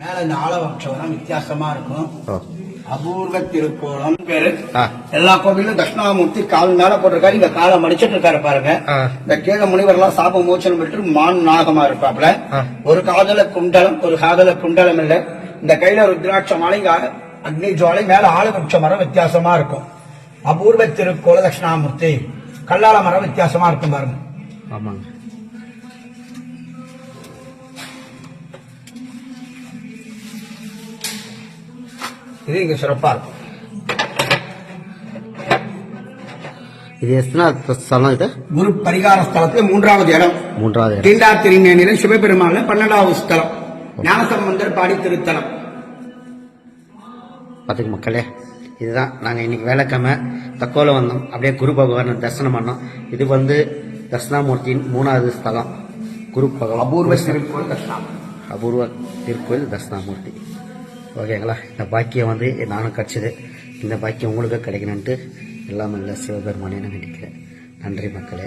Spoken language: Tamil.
மேல இந்த ஆலவட்சம் வித்தியாசமா இருக்கும். அபூர்வ திருக்கோலம் பேரு. எல்லா கோவிலும் தட்சிணாமூர்த்தி கால் மேல போட்டிருக்காரு இங்க காலை மடிச்சிட்டு இருக்காரு பாருங்க. இந்த கீழ முனிவர் எல்லாம் சாப மோச்சனம் பெற்று மான் நாகமா இருப்பாப்ல. ஒரு காதல குண்டலம் ஒரு காதல குண்டலம் இல்ல. இந்த கையில ருத்ராட்ச மாலை அக்னி ஜுவாலை மேல ஆலவட்ச மரம் வித்தியாசமா இருக்கும். அபூர்வ திருக்கோல தட்சிணாமூர்த்தி. கல்லால மரம் வித்தியாசமா இருக்கும் பாருங்க. ஆமாங்க. இது இங்க சிறப்பா இருக்கும். இது ஸ்தலம் இது? குரு பரிகார ஸ்தலத்துல மூன்றாவது இடம். மூன்றாவது. தீண்டா திருநேனில சிவபெருமான பன்னெண்டாவது ஸ்தலம். ஞானசம்பந்தர் பாடி திருத்தலம். பார்த்துக்க மக்களே இதுதான். நாங்கள் இன்னைக்கு வேலைக்கிழமை தக்கோல வந்தோம். அப்படியே குரு பகவானை தரிசனம் பண்ணோம். இது வந்து தட்சிணாமூர்த்தியின் மூணாவது ஸ்தலம். குரு பகவான் அபூர்வ திருக்கோள் தட்சிணாமூர்த்தி. அபூர்வ திருக்கோயில் தட்சிணாமூர்த்தி. ஓகேங்களா இந்த பாக்கியம் வந்து நானும் கிடச்சிது இந்த பாக்கியம் உங்களுக்கு கிடைக்கணுன்ட்டு எல்லாமே இல்லை சிவபெருமானே நான் நினைக்கிறேன் நன்றி மக்களே.